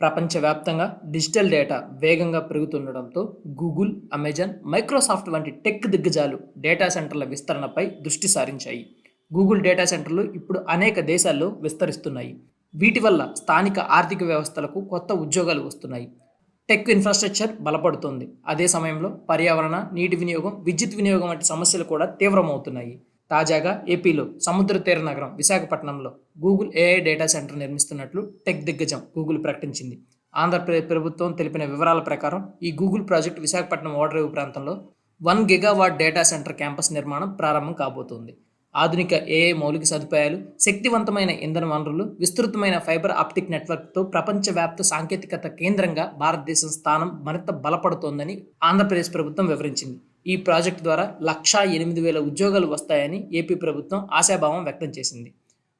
ప్రపంచవ్యాప్తంగా digital data వేగంగా పెరుగుతుండడంతో గూగుల్ అమెజాన్ మైక్రోసాఫ్ట్ వంటి టెక్ దిగ్గజాలు డేటా సెంటర్ల విస్తరణపై దృష్టి సారించాయి. గూగుల్ డేటా సెంటర్లు ఇప్పుడు అనేక దేశాల్లో విస్తరిస్తున్నాయి. వీటి వల్ల స్థానిక ఆర్థిక వ్యవస్థలకు కొత్త ఉద్యోగాలు వస్తున్నాయి. టెక్ ఇన్ఫ్రాస్ట్రక్చర్ బలపడుతుంది. అదే సమయంలో పర్యావరణ నీటి వినియోగం విద్యుత్ వినియోగం వంటి సమస్యలు కూడా తీవ్రమవుతున్నాయి. తాజాగా ఏపీలో సముద్ర తీర నగరం విశాఖపట్నంలో గూగుల్ ఏఐ డేటా సెంటర్ నిర్మిస్తున్నట్లు టెక్ దిగ్గజం గూగుల్ ప్రకటించింది. ఆంధ్రప్రదేశ్ ప్రభుత్వం తెలిపిన వివరాల ప్రకారం ఈ గూగుల్ ప్రాజెక్ట్ విశాఖపట్నం ఓడరేవు ప్రాంతంలో one gigawatt data centre campus నిర్మాణం ప్రారంభం కాబోతోంది. ఆధునిక ఏఐ మౌలిక సదుపాయాలు శక్తివంతమైన ఇంధన వనరులు విస్తృతమైన ఫైబర్ ఆప్టిక్ నెట్వర్క్తో ప్రపంచవ్యాప్త సాంకేతికత కేంద్రంగా భారతదేశం స్థానం మరింత బలపడుతోందని ఆంధ్రప్రదేశ్ ప్రభుత్వం వివరించింది. ఈ ప్రాజెక్టు ద్వారా లక్షా ఎనిమిది వేల ఉద్యోగాలు వస్తాయని ఏపీ ప్రభుత్వం ఆశాభావం వ్యక్తం చేసింది.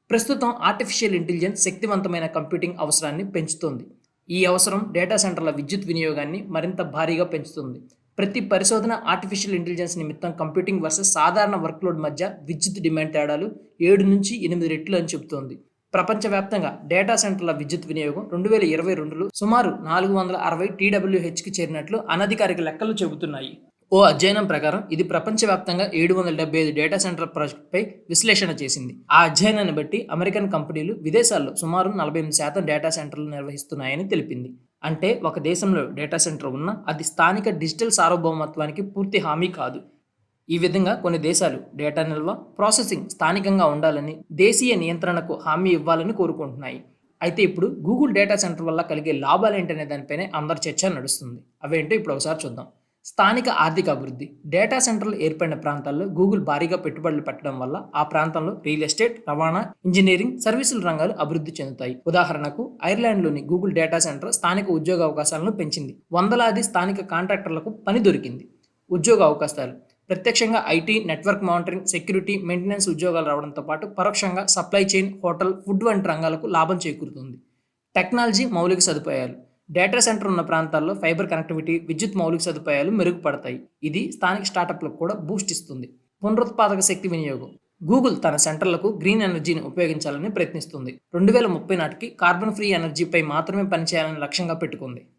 ప్రస్తుతం ఆర్టిఫిషియల్ ఇంటెలిజెన్స్ శక్తివంతమైన కంప్యూటింగ్ అవసరాన్ని పెంచుతోంది. ఈ అవసరం డేటా సెంటర్ల విద్యుత్ వినియోగాన్ని మరింత భారీగా పెంచుతుంది. ప్రతి పరిశోధన ఆర్టిఫిషియల్ ఇంటెలిజెన్స్ నిమిత్తం కంప్యూటింగ్ వర్సెస్ సాధారణ వర్క్లోడ్ మధ్య విద్యుత్ డిమాండ్ తేడాలు ఏడు నుంచి ఎనిమిది రెట్లు అని చెబుతోంది. ప్రపంచవ్యాప్తంగా డేటా సెంటర్ల విద్యుత్ వినియోగం రెండు వేల ఇరవై రెండులో సుమారు నాలుగు వందల అరవై టీడబ్ల్యూహెచ్కి చేరినట్లు అనధికారిక లెక్కలు చెబుతున్నాయి. ఓ అధ్యయనం ప్రకారం ఇది ప్రపంచవ్యాప్తంగా ఏడు వందల డెబ్బై ఐదు డేటా సెంటర్ ప్రాజెక్ట్పై విశ్లేషణ చేసింది. ఆ అధ్యయనాన్ని బట్టి అమెరికన్ కంపెనీలు విదేశాల్లో సుమారు నలభై ఎనిమిది శాతం డేటా సెంటర్లు నిర్వహిస్తున్నాయని తెలిపింది. అంటే ఒక దేశంలో డేటా సెంటర్ ఉన్నా అది స్థానిక డిజిటల్ సార్వభౌమత్వానికి పూర్తి హామీ కాదు. ఈ విధంగా కొన్ని దేశాలు డేటా నిల్వ ప్రాసెసింగ్ స్థానికంగా ఉండాలని దేశీయ నియంత్రణకు హామీ ఇవ్వాలని కోరుకుంటున్నాయి. అయితే ఇప్పుడు గూగుల్ డేటా సెంటర్ వల్ల కలిగే లాభాలు ఏంటనే దానిపైనే అందరి చర్చ నడుస్తుంది. అవేంటో ఇప్పుడు ఒకసారి చూద్దాం. స్థానిక ఆర్థిక అభివృద్ధి డేటా సెంటర్లు ఏర్పడిన ప్రాంతాల్లో గూగుల్ భారీగా పెట్టుబడులు పెట్టడం వల్ల ఆ ప్రాంతంలో రియల్ ఎస్టేట్ రవాణా ఇంజనీరింగ్ సర్వీసుల రంగాలు అభివృద్ధి చెందుతాయి. ఉదాహరణకు ఐర్లాండ్లోని గూగుల్ డేటా సెంటర్ స్థానిక ఉద్యోగ అవకాశాలను పెంచింది. వందలాది స్థానిక కాంట్రాక్టర్లకు పని దొరికింది. ఉద్యోగ అవకాశాలు ప్రత్యక్షంగా IT network monitoring security maintenance ఉద్యోగాలు రావడంతో పాటు పరోక్షంగా సప్లై చైన్ హోటల్ ఫుడ్ వంటి రంగాలకు లాభం చేకూరుతుంది. టెక్నాలజీ మౌలిక సదుపాయాలు డేటా సెంటర్ ఉన్న ప్రాంతాల్లో ఫైబర్ కనెక్టివిటీ విద్యుత్ మౌలిక సదుపాయాలు మెరుగుపడతాయి. ఇది స్థానిక స్టార్టప్లకు కూడా బూస్ట్ ఇస్తుంది. పునరుత్పాదక శక్తి వినియోగం. గూగుల్ తన సెంటర్లకు గ్రీన్ ఎనర్జీని ఉపయోగించాలని ప్రయత్నిస్తుంది. రెండు వేల ముప్పై నాటికి కార్బన్ ఫ్రీ ఎనర్జీపై మాత్రమే పనిచేయాలని లక్ష్యంగా పెట్టుకుంది.